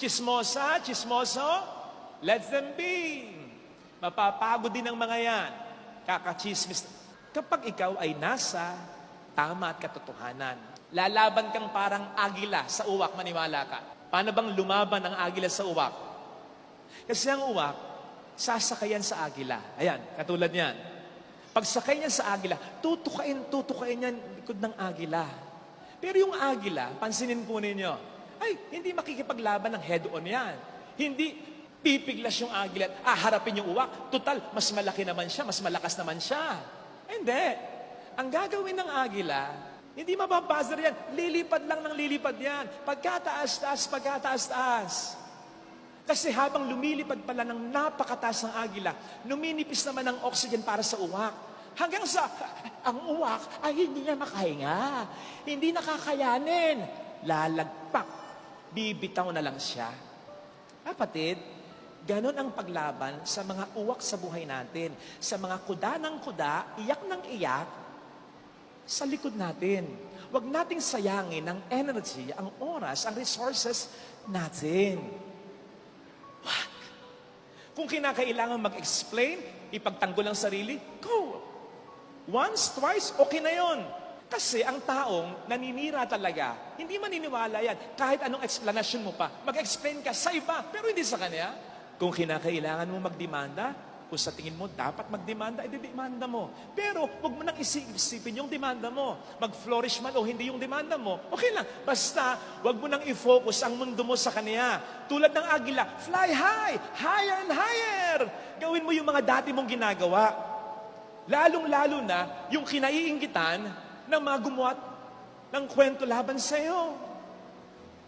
Chismosa, chismoso, let them be. Mapapagod din ang mga yan. Kakachismis. Kapag ikaw ay nasa tama at katotohanan, lalaban kang parang agila sa uwak, maniwala ka. Paano bang lumaban ang agila sa uwak? Kasi ang uwak, sasakayan sa agila. Ayan, katulad niyan. Pag sakay niya sa agila, tutukain, tutukain niyan likod ng agila. Pero yung agila, pansinin po ninyo, ay, hindi makikipaglaban ng head-on yan. Hindi pipiglas yung agila at aharapin yung uwak. Total, mas malaki naman siya, mas malakas naman siya. Hindi. Ang gagawin ng agila, hindi mababuzzer yan. Lilipad lang ng lilipad yan. Pagkataas-taas, pagkataas-taas. Kasi habang lumilipad pala ng napakataas ng agila, numinipis naman ang oxygen para sa uwak. Hanggang sa, ang uwak ay hindi na makahinga. Hindi nakakayanin. Lalagpak. Bibitaw na lang siya. Kapatid, ganon ang paglaban sa mga uwak sa buhay natin. Sa mga kuda ng kuda, iyak ng iyak, sa likod natin. Huwag nating sayangin ang energy, ang oras, ang resources natin. Wag. Kung kinakailangan mag-explain, ipagtanggol ang sarili, go. Once, twice, okay na yon. Kasi ang taong naninira talaga, hindi maniniwala yan. Kahit anong explanation mo pa, mag-explain ka sa iba, pero hindi sa kanya. Kung kinakailangan mo magdemanda, kung sa tingin mo dapat magdemanda, edi-demanda mo. Pero huwag mo nang isipin yung demanda mo. Mag-flourish man o hindi yung demanda mo, okay lang. Basta, huwag mo nang i-focus ang mundo mo sa kanya. Tulad ng agila, fly high, higher and higher. Gawin mo yung mga dati mong ginagawa. Lalong-lalo na yung kinaiingitan ng mga gumawa ng kwento laban sa'yo.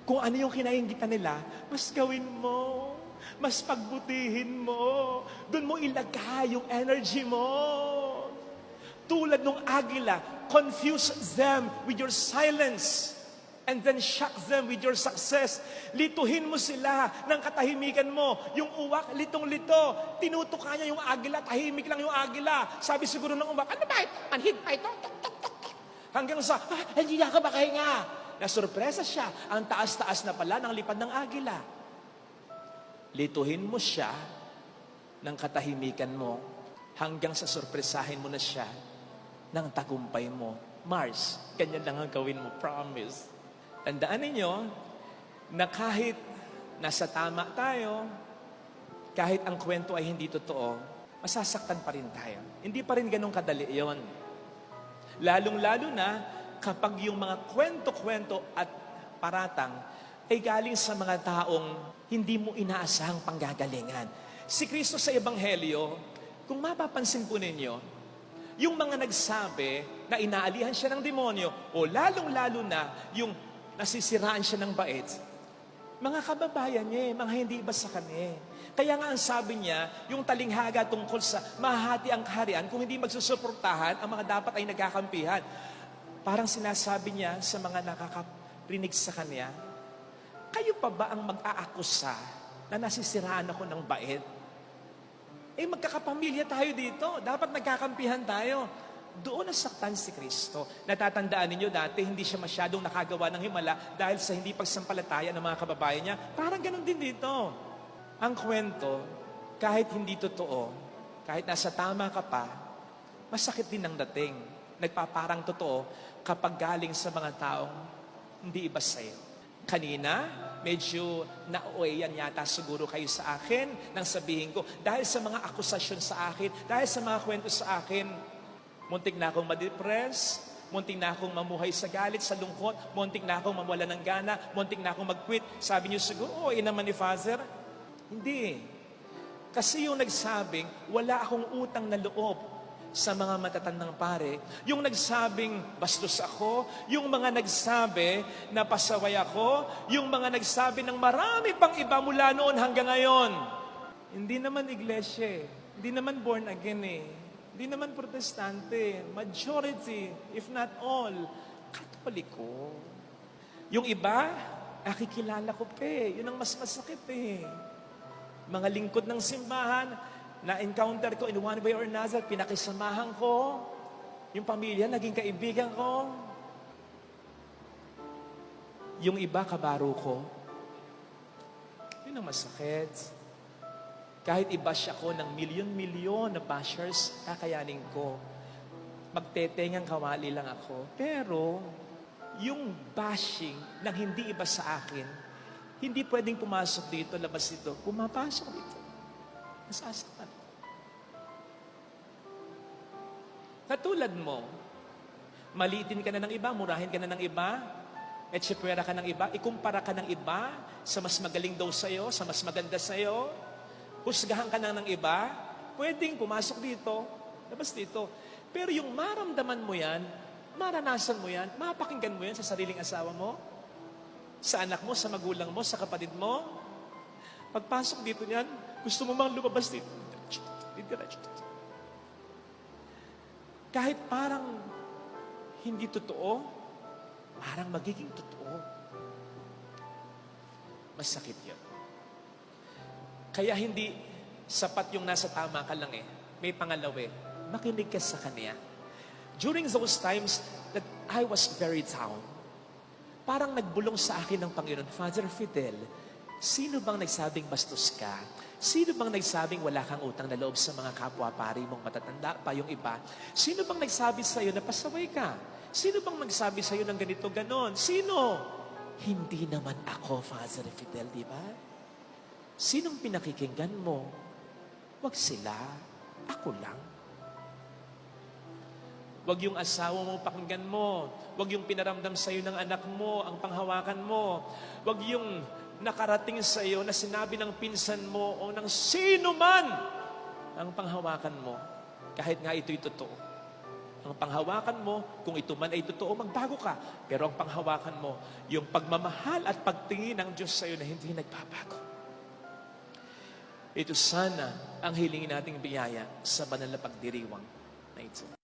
Kung ano yung kinaiingitan nila, mas gawin mo. Mas pagbutihin mo. Doon mo ilagay yung energy mo. Tulad ng agila, confuse them with your silence. And then shock them with your success. Lituhin mo sila ng katahimikan mo. Yung uwak, litong-lito. Tinutuka niya yung agila, tahimik lang yung agila. Sabi siguro ng uwak, ano ba ito? Manhid pa ito? Tok, tok, tok. Hanggang sa, ah, hindi na ka makahinga. Nasurpresa siya. Ang taas-taas na pala ng lipad ng agila. Lituhin mo siya ng katahimikan mo hanggang sa sorpresahin mo na siya ng tagumpay mo. Mars, ganyan lang ang gawin mo, promise. Tandaan ninyo na kahit nasa tama tayo, kahit ang kwento ay hindi totoo, masasaktan pa rin tayo. Hindi pa rin ganun kadali yon. Lalong-lalo na kapag yung mga kwento-kwento at paratang ay galing sa mga taong hindi mo inaasahang panggagalingan. Si Kristo sa Ebanghelyo, kung mapapansin po ninyo, yung mga nagsabi na inaalihan siya ng demonyo o lalong-lalo na yung nasisiraan siya ng bait, mga kababayan niya, eh, mga hindi iba sa kanya. Kaya nga ang sabi niya, yung talinghaga tungkol sa mahati ang kaharian, kung hindi magsusuportahan, ang mga dapat ay nagkakampihan. Parang sinasabi niya sa mga nakakarinig sa kanya, kayo pa ba ang mag-aakusa na nasisiraan ako ng bait? Eh magkakapamilya tayo dito. Dapat nagkakampihan tayo. Doon nasaktan si Kristo. Natatandaan ninyo dati, hindi siya masyadong nakagawa ng himala dahil sa hindi pagsampalataya ng mga kababayan niya. Parang ganun din dito. Ang kwento, kahit hindi totoo, kahit nasa tama ka pa, masakit din ang dating. Nagpaparang totoo kapag galing sa mga taong hindi iba sa'yo. Kanina, medyo nauwayan yata siguro kayo sa akin nang sabihin ko, dahil sa mga akusasyon sa akin, dahil sa mga kwento sa akin, muntik na akong madepress, muntik na akong mamuhay sa galit, sa lungkot, muntik na akong mawala ng gana, muntik na akong mag-quit. Sabi niyo siguro, oo, ina naman ni Father. Hindi. Kasi yung nagsabing, wala akong utang na loob sa mga matatandang pare. Yung nagsabing bastos ako, yung mga nagsabi na pasaway ako, yung mga nagsabi ng marami pang iba mula noon hanggang ngayon. Hindi naman iglesia eh. Hindi naman born again eh. Hindi naman protestante. Majority, if not all, katoliko. Yung iba, nakikilala ko pa eh. Yun ang mas masakit eh. Mga lingkod ng simbahan, na-encounter ko in one way or another, pinakisamahan ko, yung pamilya, naging kaibigan ko. Yung iba, kabaro ko. Yun ang masakit. Kahit i-bash ako ng milyon-milyon na bashers, kakayanin ko. Magtetengang kawali lang ako. Pero, yung bashing nang hindi iba sa akin, hindi pwedeng pumasok dito, labas dito. Pumapasok dito. Nasasaktan. Katulad mo, malitin ka na ng iba, murahin ka na ng iba, etsipwera ka ng iba, ikumpara ka ng iba sa mas magaling daw sa'yo, sa mas maganda sa'yo, husgahan ka na ng iba, pwedeng pumasok dito, labas dito. Pero yung maramdaman mo yan, maranasan mo yan, mapakinggan mo yan sa sariling asawa mo, sa anak mo, sa magulang mo, sa kapatid mo. Pagpasok dito niyan, gusto mo mang lumabas dito. Kahit parang hindi totoo, parang magiging totoo. Masakit yun. Kaya hindi sapat yung nasa tama ka lang eh. May pangalawa eh. Makinig ka sa Kanya. During those times that I was very down, parang nagbulong sa akin ng Panginoon, Father Fidel, sino bang nagsabing bastos ka? Sino bang nagsabing wala kang utang na loob sa mga kapwa-pari mong matatanda pa yung iba? Sino bang nagsabi sa iyo na pasaway ka? Sino bang nagsabi sa iyo ng ganito ganon? Sino? Hindi naman ako, Father Fidel, di ba? Sinong pinakikinggan mo? Huwag sila. Ako lang. Huwag yung asawa mo pakinggan mo. Huwag yung pinaramdam sa iyo ng anak mo, ang panghawakan mo. Huwag yung nakarating sa iyo na sinabi ng pinsan mo o ng sino man ang panghawakan mo. Kahit nga ito'y totoo. Ang panghawakan mo, kung ito man ay totoo, magbago ka. Pero ang panghawakan mo, yung pagmamahal at pagtingin ng Diyos sa iyo na hindi nagbabago. Ito sana ang hilingin nating biyaya sa banal na pagdiriwang na ito.